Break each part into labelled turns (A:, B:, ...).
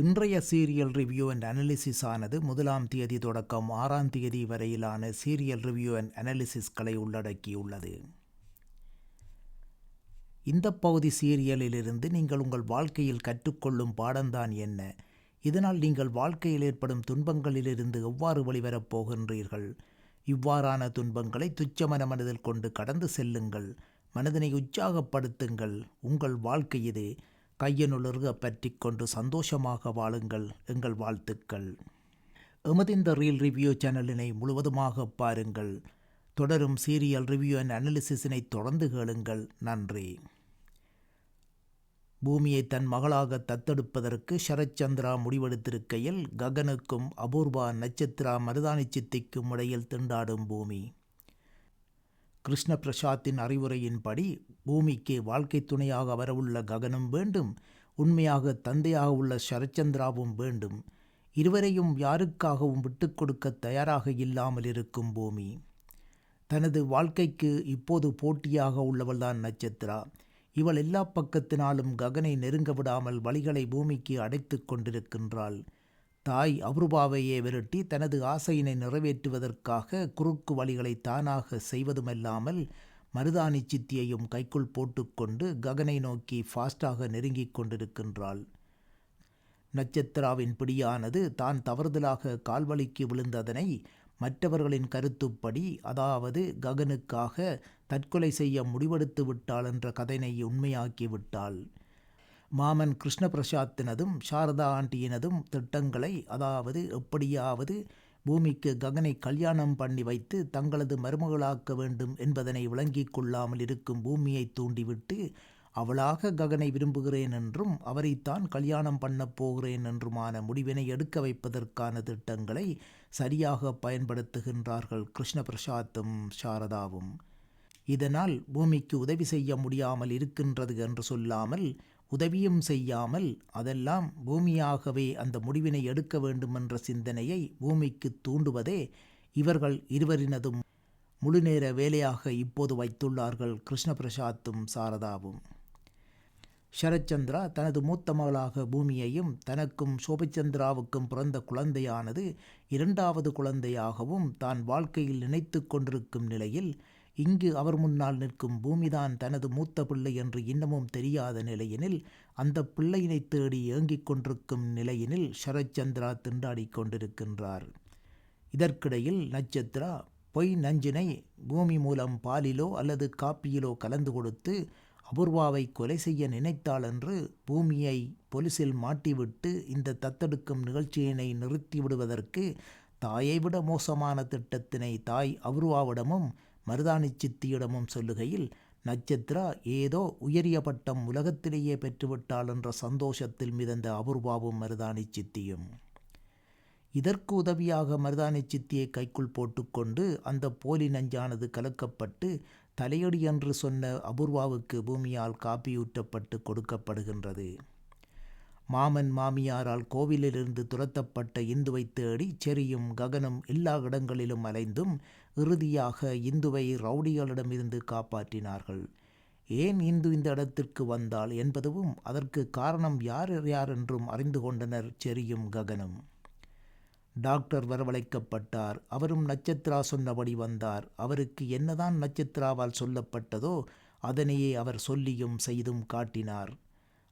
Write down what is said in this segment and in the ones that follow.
A: இன்றைய serial review and analysis ஆனது முதலாம் தேதி தொடக்கம் ஆறாம் தேதி வரையிலான சீரியல் ரிவ்யூ அண்ட் அனாலிசிஸ்களை உள்ளடக்கியுள்ளது. இந்த பகுதி சீரியலிலிருந்து நீங்கள் உங்கள் வாழ்க்கையில் கற்றுக்கொள்ளும் பாடம்தான் என்ன? இதனால் நீங்கள் வாழ்க்கையில் ஏற்படும் துன்பங்களிலிருந்து எவ்வாறு வெளிவரப் போகின்றீர்கள்? இவ்வாறான துன்பங்களை துச்சமன மனதில் கொண்டு கடந்து செல்லுங்கள். மனதினை உற்சாகப்படுத்துங்கள். உங்கள் வாழ்க்கை இது. கையனுலர்க பற்றி கொண்டு சந்தோஷமாக வாழுங்கள் எங்கள் வாழ்த்துக்கள். எமது இந்த ரீல் ரிவ்யூ சேனலினை முழுவதுமாக பாருங்கள். தொடரும் சீரியல் ரிவ்யூ அண்ட் அனாலிசிஸினை தொடர்ந்து கேளுங்கள். நன்றி. பூமியை தன் மகளாக தத்தெடுப்பதற்கு சரத்சந்திரா முடிவெடுத்திருக்கையில் ககனுக்கும் அபூர்வா நட்சத்திரா மருதாணி சித்திக்கும் இடையில் திண்டாடும் பூமி. கிருஷ்ண பிரசாத்தின் அறிவுரையின்படி பூமிக்கு வாழ்க்கை துணையாக வரவுள்ள ககனும் வேண்டும் உண்மையாக தந்தையாக உள்ள சரச்சந்திராவும் வேண்டும். இருவரையும் யாருக்காகவும் விட்டுக் கொடுக்க தயாராக இல்லாமல் இருக்கும் பூமி. தனது வாழ்க்கைக்கு இப்போது போட்டியாக உள்ளவள்தான் நட்சத்திரா. இவள் எல்லா பக்கத்தினாலும் ககனை நெருங்க விடாமல் வழிகளை பூமிக்கு அடைத்து கொண்டிருக்கின்றாள். தாய் அபூர்வாவையே விரட்டி தனது ஆசையினை நிறைவேற்றுவதற்காக குறுக்கு வழிகளை தானாக செய்வதுமல்லாமல் மருதாணி சித்தியையும் கைக்குள் போட்டுக்கொண்டு ககனை நோக்கி ஃபாஸ்டாக நெருங்கிக் கொண்டிருக்கின்றாள். நட்சத்திராவின் பிடியானது தான் தவறுதலாக கால்வழிக்கு விழுந்ததனை மற்றவர்களின் கருத்துப்படி அதாவது ககனுக்காக தற்கொலை செய்ய முடிவெடுத்து விட்டாள் என்ற கதைனை உண்மையாக்கி விட்டாள் மாமன் கிருஷ்ணபிரசாத்தினதும் சாரதா ஆண்டியினதும் திட்டங்களை அதாவது எப்படியாவது பூமிக்கு ககனை கல்யாணம் பண்ணி வைத்து தங்களது மருமகளாக்க வேண்டும் என்பதனை விளங்கிக் கொள்ளாமல் இருக்கும் பூமியை தூண்டிவிட்டு அவளாக ககனை விரும்புகிறேன் என்றும் அவரைத்தான் கல்யாணம் பண்ணப் போகிறேன் என்றுமான முடிவினை எடுக்க வைப்பதற்கான திட்டங்களை சரியாக பயன்படுத்துகின்றார்கள் கிருஷ்ணபிரசாத்தும் சாரதாவும். இதனால் பூமிக்கு உதவி செய்ய முடியாமல் இருக்கின்றது என்று சொல்லாமல் உதவியும் செய்யாமல் அதெல்லாம் பூமியாகவே அந்த முடிவினை எடுக்க வேண்டுமென்ற சிந்தனையை பூமிக்கு தூண்டுவதே இவர்கள் இருவரினதும் முழுநேர வேலையாக இப்போது வைத்துள்ளார்கள் கிருஷ்ணபிரசாத்தும் சாரதாவும். சரத்சந்திரா தனது மூத்த மகளாக பூமியையும் தனக்கும் சோபச்சந்திராவுக்கும் பிறந்த குழந்தையானது இரண்டாவது குழந்தையாகவும் தான் வாழ்க்கையில் நினைத்து கொண்டிருக்கும் நிலையில் இங்கு அவர் முன்னால் நிற்கும் பூமிதான் தனது மூத்த பிள்ளை என்று இன்னமும் தெரியாத நிலையினில் அந்த பிள்ளையினை தேடி ஏங்கிக் கொண்டிருக்கும் நிலையினில் சரத்சந்திரா திண்டாடி கொண்டிருக்கின்றார். இதற்கிடையில் நட்சத்திரா பொய் நஞ்சினை பூமி மூலம் பாலிலோ அல்லது காப்பியிலோ கலந்து கொடுத்து அபூர்வாவை கொலை செய்ய நினைத்தாள் என்று பூமியை பொலிசில் மாட்டிவிட்டு இந்த தத்தெடுக்கும் நிகழ்ச்சியினை நிறுத்திவிடுவதற்கு தாயை விட மோசமான திட்டத்தினை தாய் அபூர்வாவிடமும் மருதாணி சித்தியிடமும் சொல்லுகையில் நட்சத்திரா ஏதோ உயரிய பட்டம் உலகத்திலேயே பெற்றுவிட்டாள் என்ற சந்தோஷத்தில் மிதந்த அபூர்வாவும் மருதாணி சித்தியும். இதற்கு உதவியாக மருதாணி சித்தியை கைக்குள் போட்டுக்கொண்டு அந்த போலி நஞ்சானது கலக்கப்பட்டு தலையடி என்று சொன்ன அபூர்வாவுக்கு பூமியால் காப்பியூற்றப்பட்டு கொடுக்கப்படுகின்றது. மாமன் மாமியாரால் கோவிலிலிருந்து துரத்தப்பட்ட இந்துவை தேடி செரியும் ககனும் எல்லா இடங்களிலும் அலைந்தும் இறுதியாக இந்துவை ரவுடிகளிடமிருந்து காப்பாற்றினார்கள். ஏன் இந்து இந்த இடத்திற்கு வந்தாள் என்பதும் அதற்கு காரணம் யார் யார் என்றும் அறிந்து கொண்டனர் செரியும் ககனும். டாக்டர் வரவழைக்கப்பட்டார். அவரும் நட்சத்திரா சொன்னபடி வந்தார். அவருக்கு என்னதான் நட்சத்திராவால் சொல்லப்பட்டதோ அதனையே அவர் சொல்லியும் செய்தும் காட்டினார்.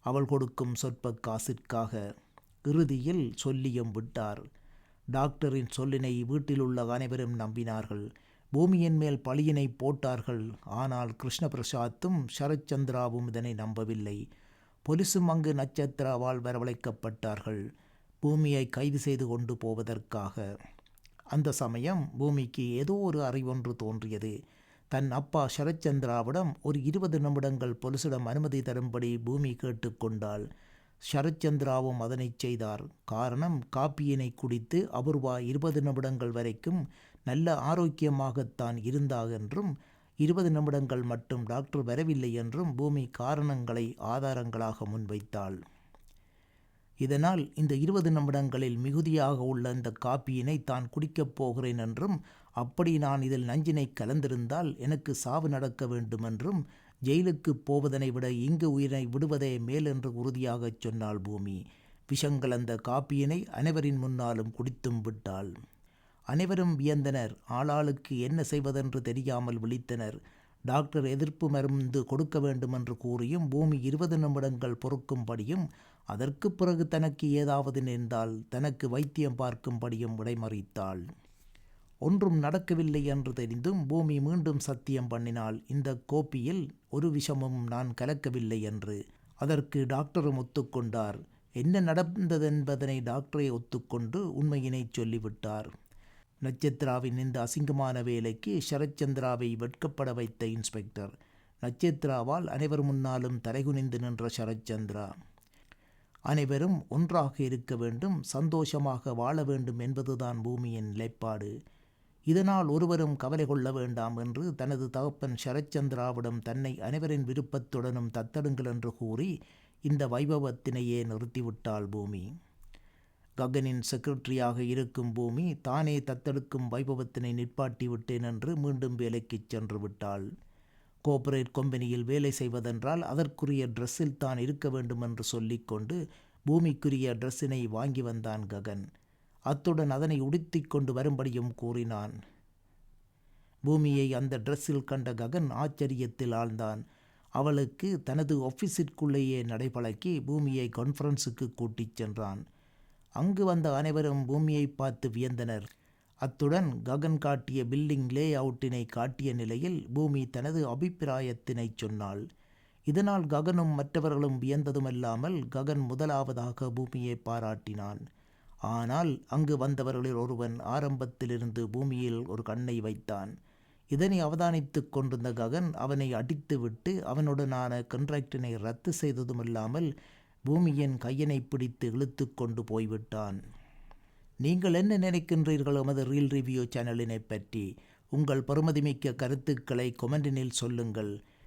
A: அவள் கொடுக்கும் சொற்ப காசிற்காக இறுதியில் சொல்லியும் விட்டார். டாக்டரின் சொல்லினை வீட்டில் உள்ள அனைவரும் நம்பினார்கள். பூமியின் மேல் பழியினை போட்டார்கள். ஆனால் கிருஷ்ணபிரசாத்தும் சரத்சந்திராவும் இதனை நம்பவில்லை. பொலிசும் அங்கு நட்சத்திராவால் வரவழைக்கப்பட்டார்கள். பூமியை கைது செய்து கொண்டு போவதற்காக. அந்த சமயம் பூமிக்கு ஏதோ ஒரு அறிவொன்று தோன்றியது. தன் அப்பா சரத்சந்திராவிடம் ஒரு இருபது நிமிடங்கள் பொலிசிடம் அனுமதி தரும்படி பூமி கேட்டுக்கொண்டாள் சரத்சந்திராவும் அதனை செய்தார். காரணம் காப்பியினை குடித்து அபூர்வா இருபது நிமிடங்கள் வரைக்கும் நல்ல ஆரோக்கியமாகத்தான் இருந்தார் என்றும் இருபது நிமிடங்கள் மட்டும் டாக்டர் வரவில்லை என்றும் பூமி காரணங்களை ஆதாரங்களாக முன்வைத்தாள். இதனால் இந்த இருபது நிமிடங்களில் மிகுதியாக உள்ள இந்த காப்பியினை தான் குடிக்கப் போகிறேன் என்றும் அப்படி நான் இதில் நஞ்சினை கலந்திருந்தால் எனக்கு சாவு நடக்க வேண்டுமென்றும் ஜெயிலுக்கு போவதனை விட இங்கு உயிரை விடுவதே மேல் என்று உறுதியாகச் சொன்னாள் பூமி. விஷங்கலந்த காப்பியினை அனைவரின் முன்னாலும் குடித்தும் விட்டாள். அனைவரும் வியந்தனர். ஆளாளுக்கு என்ன செய்வதென்று தெரியாமல் விழித்தனர். டாக்டர் எதிர்ப்பு மருந்து கொடுக்க வேண்டும் என்று கூறியும் பூமி இருபது நிமிடங்கள் பொறுக்கும்படியும் அதற்கு பிறகு தனக்கு ஏதாவது நேர்ந்தால் தனக்கு வைத்தியம் பார்க்கும்படியும் விடைமறித்தாள். ஒன்றும் நடக்கவில்லை என்று தெரிந்தும் பூமி மீண்டும் சத்தியம் பண்ணினால் இந்த கோப்பியில் ஒரு விஷமும் நான் கலக்கவில்லை என்று அதற்கு டாக்டரும் ஒத்துக்கொண்டார். என்ன நடந்ததென்பதனை டாக்டரை ஒத்துக்கொண்டு உண்மையினை சொல்லிவிட்டார். நட்சத்திராவின் இந்த அசிங்கமான வேலைக்கு சரத்சந்திராவை வெட்கப்பட வைத்த இன்ஸ்பெக்டர். நட்சத்திராவால் அனைவர் முன்னாலும் தலைகுனிந்து நின்ற சரத்சந்திரா. அனைவரும் ஒன்றாக இருக்க வேண்டும் சந்தோஷமாக வாழ வேண்டும் என்பதுதான் பூமியின் நிலைப்பாடு. இதனால் ஒருவரும் கவலை கொள்ள வேண்டாம் என்று தனது தகப்பன் சரத்சந்திராவிடம் தன்னை அனைவரின் விருப்பத்துடனும் தத்தடுங்கள் என்று கூறி இந்த வைபவத்தினையே நிறுத்திவிட்டாள் பூமி. ககனின் செக்ரட்டரியாக இருக்கும் பூமி தானே தத்தெடுக்கும் வைபவத்தினை நிற்பாட்டி விட்டேன் என்று மீண்டும் வேலைக்கு சென்று விட்டாள். கோஆபரேட் கம்பெனியில் வேலை செய்வதென்றால் அதற்குரிய ட்ரெஸ்ஸில் தான் இருக்க வேண்டும் என்று சொல்லிக்கொண்டு பூமிக்குரிய ட்ரெஸ்ஸினை வாங்கி வந்தான் ககன். அத்துடன் அதனை உடுத்திக் கொண்டு வரும்படியும் கூறினான். பூமியை அந்த ட்ரெஸ்ஸில் கண்ட ககன் ஆச்சரியத்தில் ஆழ்ந்தான். அவளுக்கு தனது ஆஃபீஸிற்குள்ளேயே நடைபழக்கி பூமியை கான்ஃபரன்ஸுக்கு கூட்டிச் சென்றான். அங்கு வந்த அனைவரும் பூமியை பார்த்து வியந்தனர். அத்துடன் ககன் காட்டிய பில்டிங் லே அவுட்டினை காட்டிய நிலையில் பூமி தனது அபிப்பிராயத்தினை சொன்னாள். இதனால் ககனும் மற்றவர்களும் வியந்ததுமல்லாமல் ககன் முதலாவதாக பூமியை பாராட்டினான். ஆனால் அங்கு வந்தவர்களில் ஒருவன் ஆரம்பத்திலிருந்து பூமியில் ஒரு கண்ணை வைத்தான். இதனை அவதானித்துக் கொண்டிருந்த ககன் அவனை அடித்துவிட்டு அவனுடனான கன்ட்ராக்டினை ரத்து செய்ததுமில்லாமல் பூமியின் கையனை பிடித்து இழுத்து கொண்டு போய்விட்டான். நீங்கள் என்ன நினைக்கின்றீர்கள் எமது ரீல் ரிவ்யூ சேனலினை பற்றி உங்கள் பெருமதிமிக்க கருத்துக்களை கொமெண்டினில் சொல்லுங்கள்.